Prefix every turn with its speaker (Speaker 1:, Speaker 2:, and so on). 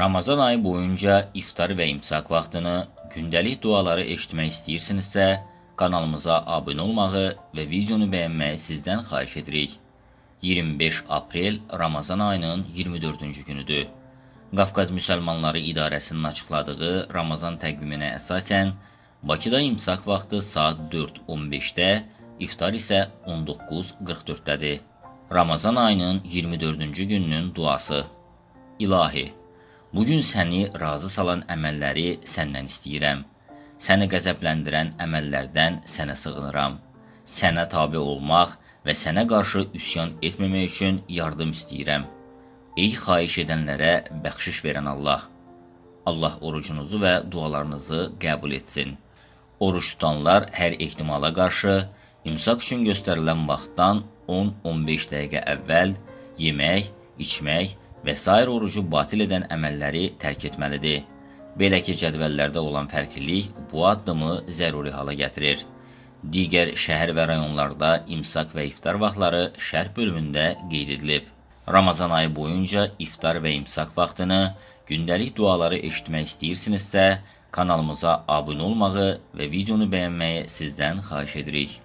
Speaker 1: Ramazan ayı boyunca iftar və imsak vaxtını gündəlik duaları eşitmək istəyirsinizsə, kanalımıza abunə olmağı və videonu bəyənməyi sizdən xahiş edirik. 25 aprel Ramazan ayının 24-cü günüdür. Qafqaz Müsəlmanları İdarəsinin açıqladığı Ramazan təqviminə əsasən Bakıda imsak vaxtı saat 4:15-də, iftar isə 19:44-dədir. Ramazan ayının 24-cü gününün duası. İlahi, bu gün səni razı salan əməlləri səndən istəyirəm. Səni qəzəbləndirən əməllərdən sənə sığınıram. Sənə tabe olmaq və sənə qarşı üsyan etməmək üçün yardım istəyirəm. Ey xahiş edənlərə bəxşiş verən Allah. Allah orucunuzu və dualarınızı qəbul etsin. Oruç tutanlar hər ehtimala qarşı imsak üçün göstərilən vaxtdan 10-15 dəqiqə əvvəl yemək, içmək və s. orucu batil edən əməlləri tərk etməlidir. Belə ki, cədvəllərdə olan fərqlilik bu addımı zəruri hala gətirir. Digər şəhər və rayonlarda imsak və iftar vaxtları şərh bölümündə qeyd edilib. Ramazan ayı boyunca iftar və imsak vaxtını gündəlik duaları eşitmək istəyirsinizsə, kanalımıza abunə olmağı və videonu bəyənməyi sizdən xahiş edirik.